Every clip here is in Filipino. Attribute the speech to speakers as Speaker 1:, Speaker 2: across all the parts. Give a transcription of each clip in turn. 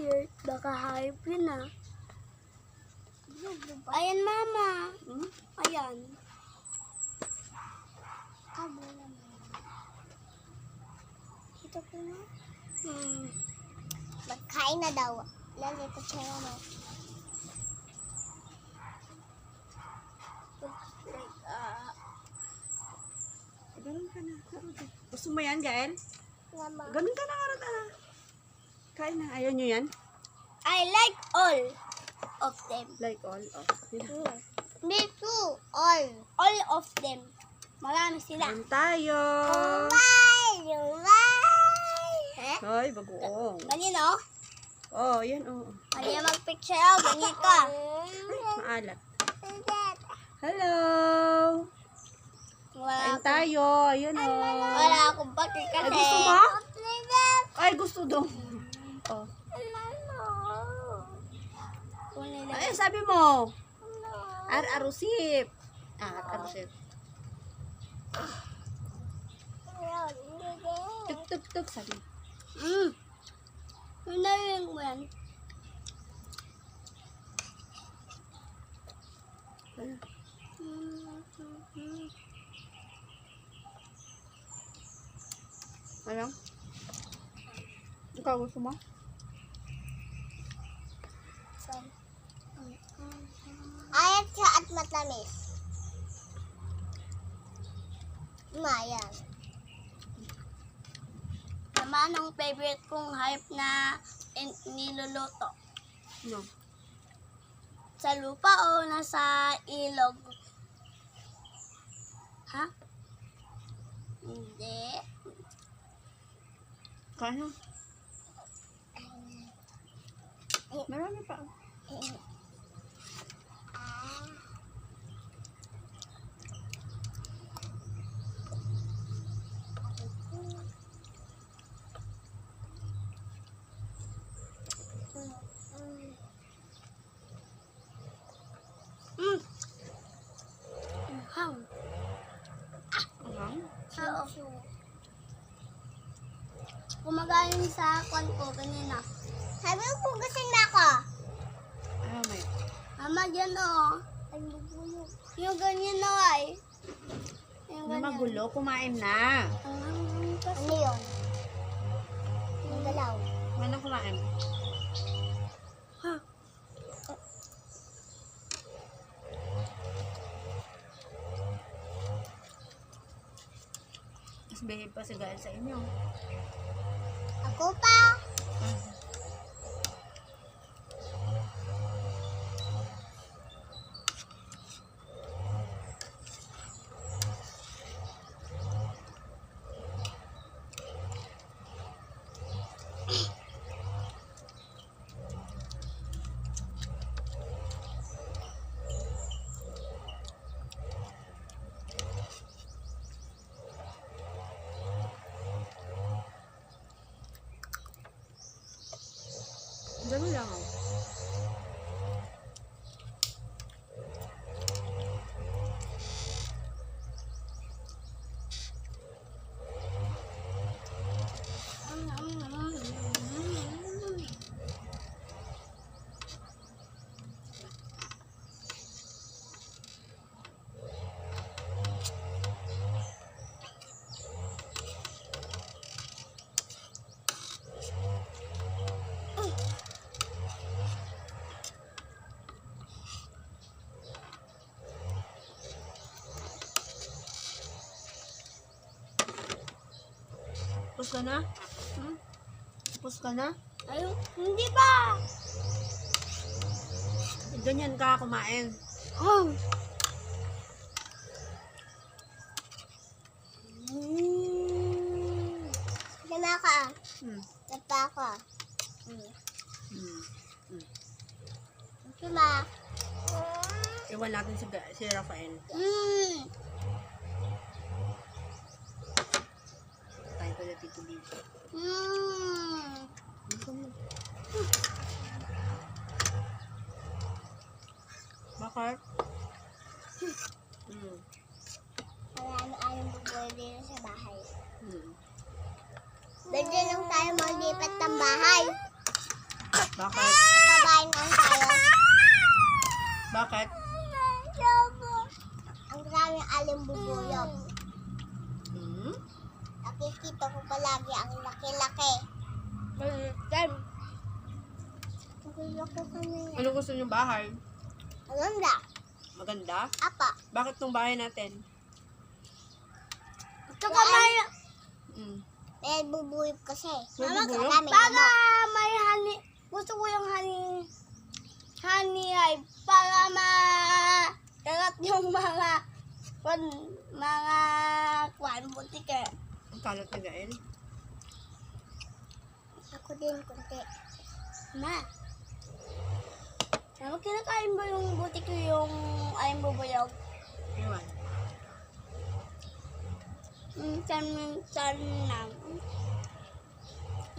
Speaker 1: t-shirt. Baka yun ah. Ayan, mama.
Speaker 2: Hmm?
Speaker 1: Ayan. Ito po na. Hmm.
Speaker 3: Magkain na daw. Lalipot siya ano.
Speaker 2: Ganun ka na. Gusto mo yan, Gael? Ganun ka na, ka na. Kain na. Ayaw nyo yan?
Speaker 1: I like all of them.
Speaker 2: Like all. Yun na.
Speaker 3: Me too. All.
Speaker 1: All of them. Marami sila.
Speaker 2: Kain tayo.
Speaker 3: Bye! Bye!
Speaker 2: Hoy, bagoong.
Speaker 1: Ganyan oh.
Speaker 2: Oh, yan oh.
Speaker 1: Ganyan mag-picture oh. Ganyan ka.
Speaker 2: Maalat. Hello.
Speaker 1: Wala,
Speaker 2: Kain tayo. Ayan oh.
Speaker 1: wala akong
Speaker 2: Ay,
Speaker 1: kasi.
Speaker 2: gusto mo? Ay, gusto daw. Oh.
Speaker 1: Kunin lang.
Speaker 2: Ay, sabi mo. Ar-arusip. Ah, ar-arusip. Tuk, tuk, tuk, sabi.
Speaker 1: Mm. Yun na yun mo yan.
Speaker 2: Ayan. Ano? Ikaw gusto mo?
Speaker 3: Ayat siya at matamis. Mayan.
Speaker 1: Naman ang favorite kong hype na niluluto.
Speaker 2: No.
Speaker 1: Sa lupa o nasa ilog? Ha? Hindi.
Speaker 2: Kaya. Marami pa.
Speaker 1: Mm. Ham.
Speaker 2: Ang
Speaker 1: Oo. Kumagaling sa kwan ko kanina.
Speaker 3: Sabi mo pugasin na ako.
Speaker 2: Ayaw may.
Speaker 1: Mama, dyan o. Yung ganyan na ay. Yung ganyan.
Speaker 2: magulo. Kumain na.
Speaker 1: Ang hanggang kasi.
Speaker 3: Ano yun? Yung galaw.
Speaker 2: Ano kumain?
Speaker 1: Ha?
Speaker 2: Mas behave pa si Gael sa inyo.
Speaker 3: Ako pa.
Speaker 2: Ganun lang oh. Tapos ka na? Hmm? Tapos ka na?
Speaker 1: Ayun, hindi pa.
Speaker 2: Ganyan ka kumain.
Speaker 1: Oh.
Speaker 3: Mm. Gana ka.
Speaker 2: Hmm.
Speaker 3: Tapa ka. Mm.
Speaker 2: Hmm.
Speaker 3: Diba?
Speaker 2: Iwan natin si, si Rafael.
Speaker 1: Mm.
Speaker 2: Tayo ko na tito dito.
Speaker 1: Mm.
Speaker 2: Bakit? Hmm.
Speaker 3: Marami ayaw bubuhay sa bahay.
Speaker 2: Hmm.
Speaker 3: Bigyan lang tayo malipat ng bahay.
Speaker 2: Bakit?
Speaker 3: Kabayan lang tayo.
Speaker 2: Bakit?
Speaker 3: Ang daming alimbubuyog.
Speaker 2: Hmm?
Speaker 3: Nakikita ko palagi ang laki-laki.
Speaker 1: Balikan.
Speaker 3: Ang laki kami.
Speaker 2: Ano gusto niyong bahay?
Speaker 3: Na.
Speaker 2: Maganda?
Speaker 3: Apa.
Speaker 2: Bakit tong bahay natin?
Speaker 1: Tsaka may,
Speaker 2: Hmm.
Speaker 3: May bubuyog kasi. Mama,
Speaker 2: bubuyog?
Speaker 1: para may honey, gusto ko yung honey, honey hive para ma, kagat yung mga, kwan, mga, kwan, butik eh.
Speaker 2: Ang kalat na gael.
Speaker 3: Ako din, kunti.
Speaker 1: Ma. Ano, kinakain ba yung butik ko yung ayong bubuyog?
Speaker 2: Ewan.
Speaker 1: Minsan, minsan lang.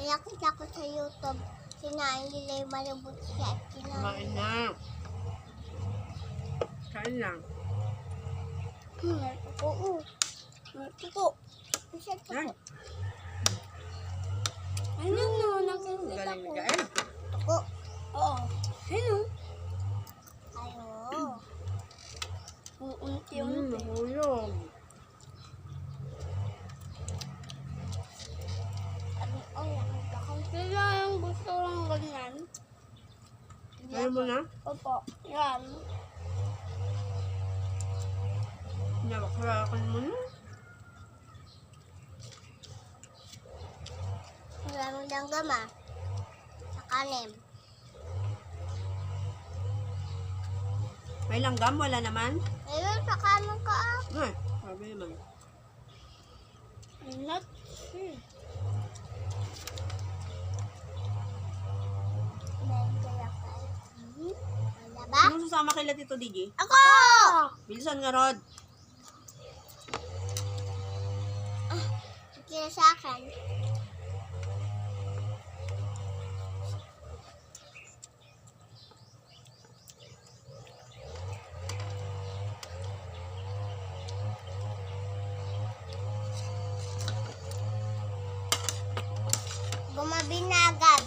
Speaker 3: Nakita ko sa YouTube, sinain nila yung malabot siya at kinain.
Speaker 2: Kumain na. Kain lang.
Speaker 1: Hmm, oo. Ito.
Speaker 3: Kasi ito
Speaker 2: Yan.
Speaker 3: ko.
Speaker 1: Ano no,
Speaker 2: Ang
Speaker 1: nakikita
Speaker 2: galing.
Speaker 3: Ako.
Speaker 1: Oo. Ano?
Speaker 3: Ayo.
Speaker 1: Unti-unti.
Speaker 2: nahulog.
Speaker 3: Ano, oh, nakita ko.
Speaker 1: Kaya yung gusto lang ganyan.
Speaker 2: Ayaw mo na?
Speaker 1: Opo. Yan.
Speaker 2: Nabakarakan mo na.
Speaker 3: Ah. Sa kalim.
Speaker 2: May langgam, wala naman.
Speaker 3: Ayun, sa kalim ka ah.
Speaker 2: Ay, sabi naman.
Speaker 1: I'm not sure.
Speaker 3: Wala ba?
Speaker 2: Sino sasama kay Tito DJ?
Speaker 3: Ako!
Speaker 2: Bilisan nga, Rod.
Speaker 3: Kira sa akin. Gumabinagad.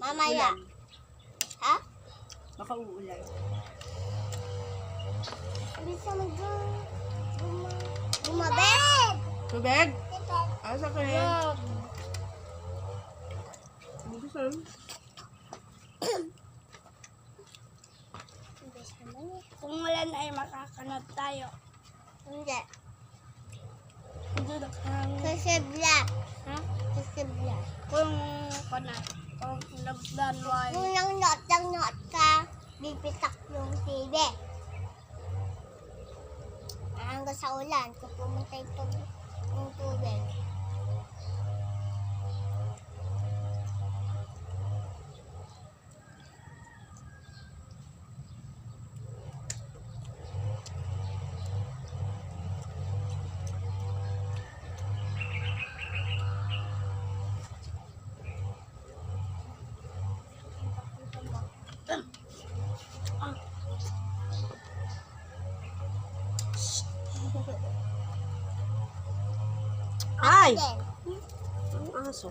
Speaker 3: Mamaya.
Speaker 2: Ulan.
Speaker 3: Ha?
Speaker 2: Baka uulan.
Speaker 3: Bisa mag Gumabed!
Speaker 2: Tubig? Asa ka rin?
Speaker 3: Bilis naman eh.
Speaker 1: Kung wala na ay makakanot tayo.
Speaker 3: Hindi.
Speaker 1: Ha?
Speaker 3: Sisibla.
Speaker 1: Kung kanat. Kung nabdan why.
Speaker 3: Kung nang not lang not ka, bibitak yung TV. Hanggang sa ulan, kung pumunta yung tubig. Yung tubig.
Speaker 2: Ay!
Speaker 3: Then,
Speaker 2: Ang aso.